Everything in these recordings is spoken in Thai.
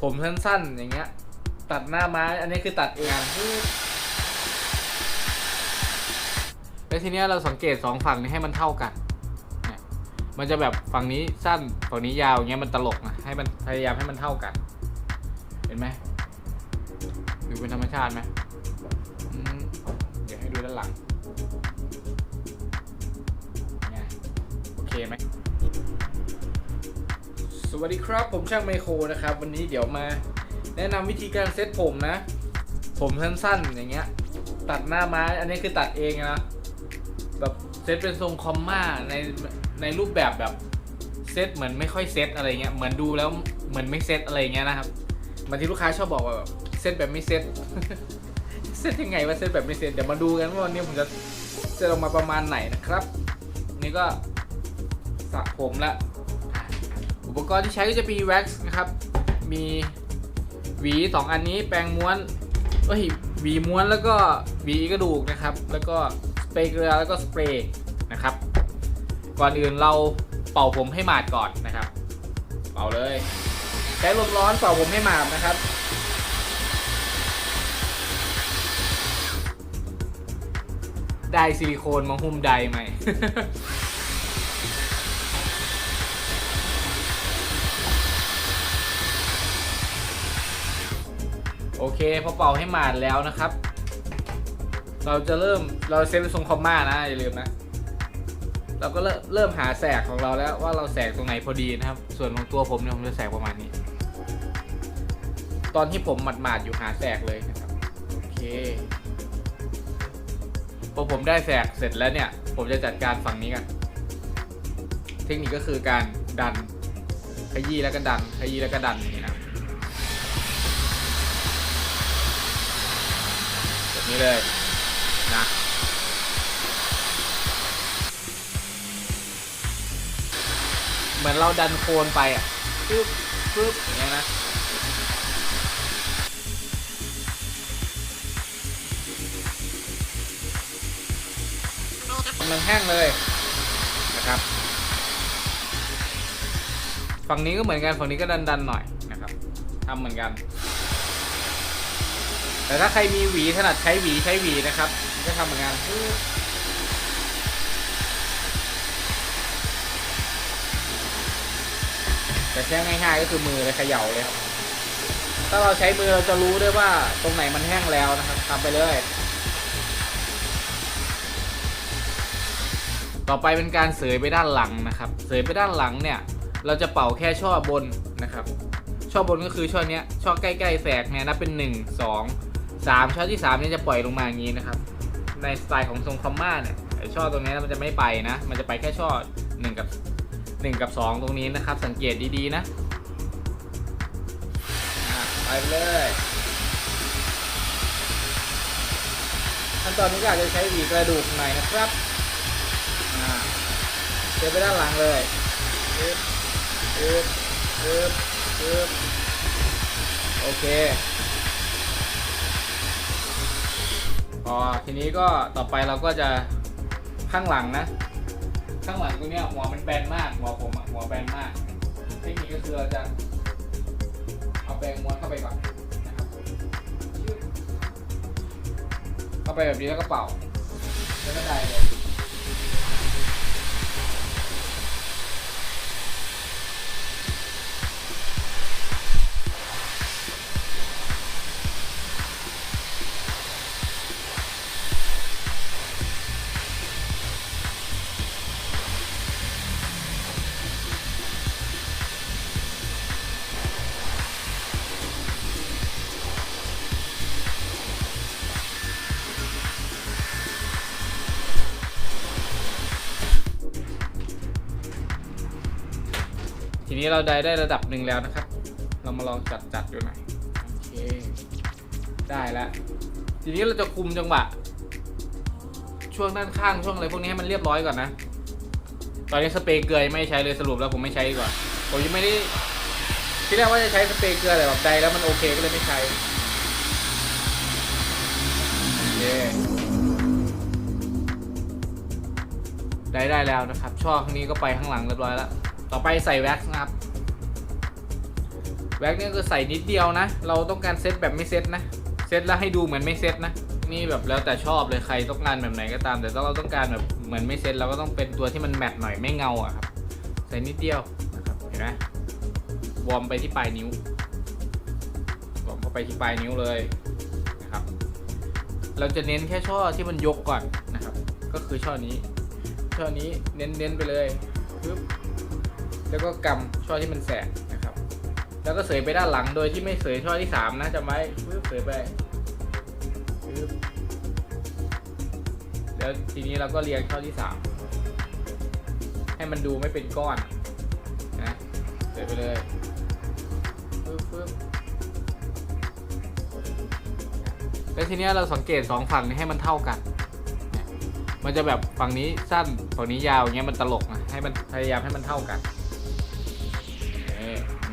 ผมสั้นๆ อย่างเงี้ย ตัดหน้าไม้ อันนี้คือตัดเองแล้วทีเนี้ยเราสังเกตสองฝั่งนี้ให้มันเท่ากันนี่มันจะแบบฝั่งนี้สั้นฝั่งนี้ยาวเงี้ยมันตลกนะให้มันพยายามให้มันเท่ากัน เห็นไหมดูเป็นธรรมชาติไหมเดี๋ยวให้ดูด้านหลังโอเคไหม สวัสดีครับ ผมช่างไมโครนะครับ วันนี้เดี๋ยวมา แนะนำวิธีการเซตผมนะ ผมสั้นๆอย่างเงี้ย ตัดหน้าไม้อันนี้คือตัดเองนะแบบเซตเป็นทรงคอมมาในในรูปแบบแบบเซตเหมือนไม่ค่อยเซตอะไรเงี้ยเหมือนดูแล้วเหมือนไม่เซตอะไรเงี้ยนะครับบางทีลูกค้าชอบบอกว่าแบบเซตแบบไม่เซตเซตยังไงว่าเซตแบบไม่เซตเดี๋ยวมาดูกันว่าวันนี้ผมจะเซตออกมาประมาณไหนนะครับ นี่ก็สระผมละ อุปกรณ์ที่ใช้ก็จะมีแว็กซ์นะครับ มีหวี 2 อันนี้แปรงม้วนเอ้ยหวีม้วนแล้วก็หวีกระดูกนะครับ แล้วก็สเปรย์เกลือแล้วก็สเปรย์นะครับ ก่อนอื่นเราเป่าผมให้หมาดก่อนนะครับ เป่าเลย ใช้ลมร้อนเป่าผมให้หมาดนะครับได้ซิลิโคนมาหุ้มไดใหม โอเคพอเป่าให้หมาดแล้วนะครับ เราจะเริ่มเราเซตเป็นทรงคอมมานะอย่าลืมนะ เราก็เริ่มเริ่มหาแสกของเราแล้วว่าเราแสกตรงไหนพอดีนะครับ ส่วนของตัวผมเนี่ยผมจะแสกประมาณนี้ ตอนที่ผมหมาดๆอยู่หาแสกเลยนะครับโอเคพอผมได้แสกเสร็จแล้วเนี่ย ผมจะจัดการฝั่งนี้กันเทคนิคก็คือการดันขยี้แล้วก็ดันขยี้แล้วก็ดัน นี้เลยนะเหมือนเราดันโคนไปอะปึ๊บปึ๊บอย่างเงี้ยนะมันแห้งเลยนะครับฝั่งนี้ก็เหมือนกันฝั่งนี้ก็ดันๆหน่อยนะครับทำเหมือนกัน แต่ถ้าใครมีหวีถนัดใช้หวีใช้หวีนะครับก็ทำเหมือนกันแต่แค่ง่ายๆก็คือมือเลยเขย่าเลยครับ ถ้าเราใช้มือเราจะรู้ด้วยว่าตรงไหนมันแห้งแล้วนะครับทำไปเลย ต่อไปเป็นการเสยไปด้านหลังนะครับ เสยไปด้านหลังเนี่ย เราจะเป่าแค่ช่อบนนะครับ ช่อบนก็คือช่อเนี้ยช่อใกล้ๆแสกเนี่ยนับเป็น 1 2 3ช่อที่3เนี่ยจะปล่อยลงมาอย่างนี้นะครับ ในสไตล์ของทรงคอมมาเนี่ยไอช่อตรงนี้มันจะไม่ไปนะ มันจะไปแค่ช่อ1กับ1กับ2ตรงนี้นะครับ สังเกตดีๆนะไปเลยขั้นตอนนี้ก็อาจจะใช้หวีกระดูกหน่อยนะครับเดินไปด้านหลังเลยปึ๊บปึ๊บปึ๊บปึ๊บโอเค พอทีนี้ก็ต่อไปเราก็จะข้างหลังนะ ข้างหลังตรงเนี้ยหัวมันแบนมากหัวผมหัวแบนมากเทคนิคก็คือเราจะเอาแปรงม้วนเข้าไปก่อนนะครับชึบเข้าไปแบบนี้แล้วก็เป่าแล้วก็ได้เลย นี้เราได้ได้ระดับหนึ่งแล้วนะครับ เรามาลองจัดจัดดูหน่อยโอเค ได้แล้ว ทีนี้เราจะคุมจังหวะ ช่วงด้านข้างช่วงอะไรพวกนี้ให้มันเรียบร้อยก่อนนะ ตอนนี้สเปรย์เกลือยังไม่ใช้เลยสรุปแล้วผมไม่ใช้ดีกว่า ผมยังไม่ได้ที่แรกว่าจะใช้สเปรย์เกลือแต่แบบใดแล้วมันโอเคก็เลยไม่ใช้โอเคได้ได้แล้วนะครับ ช่อข้างนี้ก็ไปข้างหลังเรียบร้อยแล้ว ต่อไปใส่แว็กซ์นะครับ แว็กเนี่ยคือใส่นิดเดียวนะ เราต้องการเซตแบบไม่เซตนะ เซตแล้วให้ดูเหมือนไม่เซตนะ นี่แบบแล้วแต่ชอบเลยใครต้องการแบบไหนก็ตาม แต่ถ้าเราต้องการแบบเหมือนไม่เซตเราก็ต้องเป็นตัวที่มันแมทหน่อยไม่เงาอะครับ ใส่นิดเดียวนะครับ เห็นไหมวอร์มไปที่ปลายนิ้ววอร์มเข้าไปที่ปลายนิ้วเลยนะครับ เราจะเน้นแค่ช่อที่มันยกก่อนนะครับ ก็คือช่อนี้ ช่อนี้เน้นๆไปเลยปึ๊บ แล้วก็กำช่อที่มันแสกนะครับ แล้วก็เสยไปด้านหลังโดยที่ไม่เสยช่อที่สามนะจำไว้เสยไปแล้วทีนี้เราก็เรียงช่อที่สามให้มันดูไม่เป็นก้อนนะเสยไปเลยปึ๊บปึ๊บแล้วทีนี้เราสังเกตสองฝั่งนี้ให้มันเท่ากัน มันจะแบบฝั่งนี้สั้นฝั่งนี้ยาวอย่างเงี้ยมันตลกนะให้มันพยายามให้มันเท่ากัน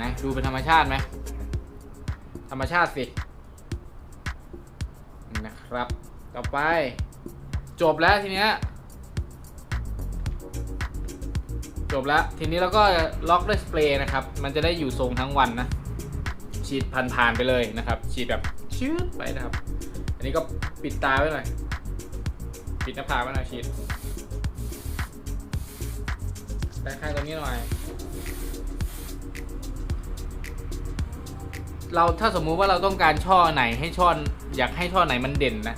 นะดูเป็นธรรมชาติไหมธรรมชาติสินะครับ ต่อไป จบแล้วทีเนี้ยจบแล้วทีนี้เราก็ล็อกด้วยสเปรย์นะครับ มันจะได้อยู่ทรงทั้งวันนะฉีดผ่านๆไปเลยนะครับ ฉีดแบบชืดไปนะครับ อันนี้ก็ปิดตาไว้หน่อยปิดหน้าผากไว้หน่อยฉีดด้านข้างตรงนี้หน่อย เราถ้าสมมุติว่าเราต้องการช่อไหนให้ช่ออยากให้ช่อไหนมันเด่นนะ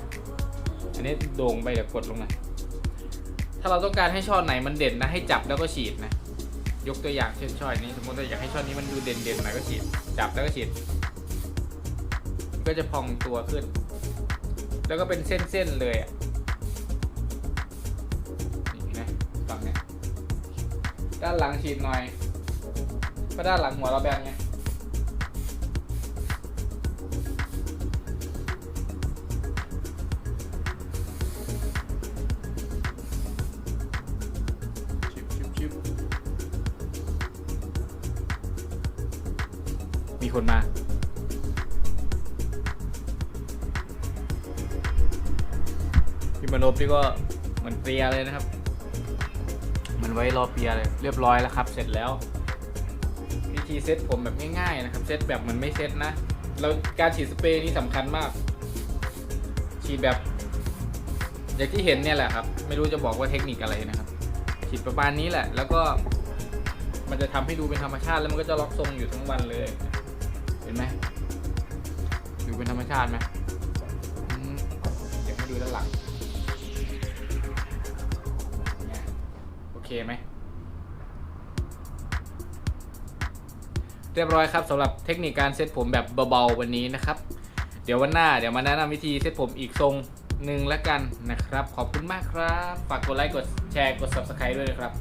อันนี้โด่งไปเดี๋ยวกดลงน่อยถ้าเราต้องการให้ช่อไหนมันเด่นนะให้จับแล้วก็ฉีดนะ ยกตัวอย่างเช่นช่อนี้สมมติเราอยากให้ช่อนี้มันดูเด่นเด่นๆหน่อยก็ฉีด จับแล้วก็ฉีดก็จะพองตัวขึ้น แล้วก็เป็นเส้นๆเลยอะนี่นะฝั่งนี้ด้านหลังฉีดหน่อยเพราะด้านหลังหัวเราแบนไง ชิบชิบมีคนมาพี่มานพนี่ก็เหมือนเปียเลยนะครับ มันไว้รอเปียเลย เรียบร้อยแล้วครับ เสร็จแล้ว วิธีเซตผมแบบง่ายๆนะครับ เซตแบบเหมือนไม่เซตนะเราการฉีดสเปรย์นี่สำคัญมาก ฉีดแบบ อย่างที่เห็นเนี่ยแหละครับ ไม่รู้จะบอกว่าเทคนิคอะไรนะครับ ฉีดประมาณนี้แหละ แล้วก็มันจะทำให้ดูเป็นธรรมชาติแล้วมันก็จะล็อกทรงอยู่ทั้งวันเลย เห็นไหมดูเป็นธรรมชาติไหมอืมเดี๋ยวให้ดูด้านหลังโอเคไหมเรียบร้อยครับสำหรับเทคนิคการเซตผมแบบเบาๆวันนี้นะครับ เดี๋ยววันหน้าเดี๋ยวมาแนะนำวิธีเซตผมอีกทรง หนึ่งแล้วกันนะครับ ขอบคุณมากครับ ฝากกดไลค์กดแชร์กด subscribe ด้วยนะครับ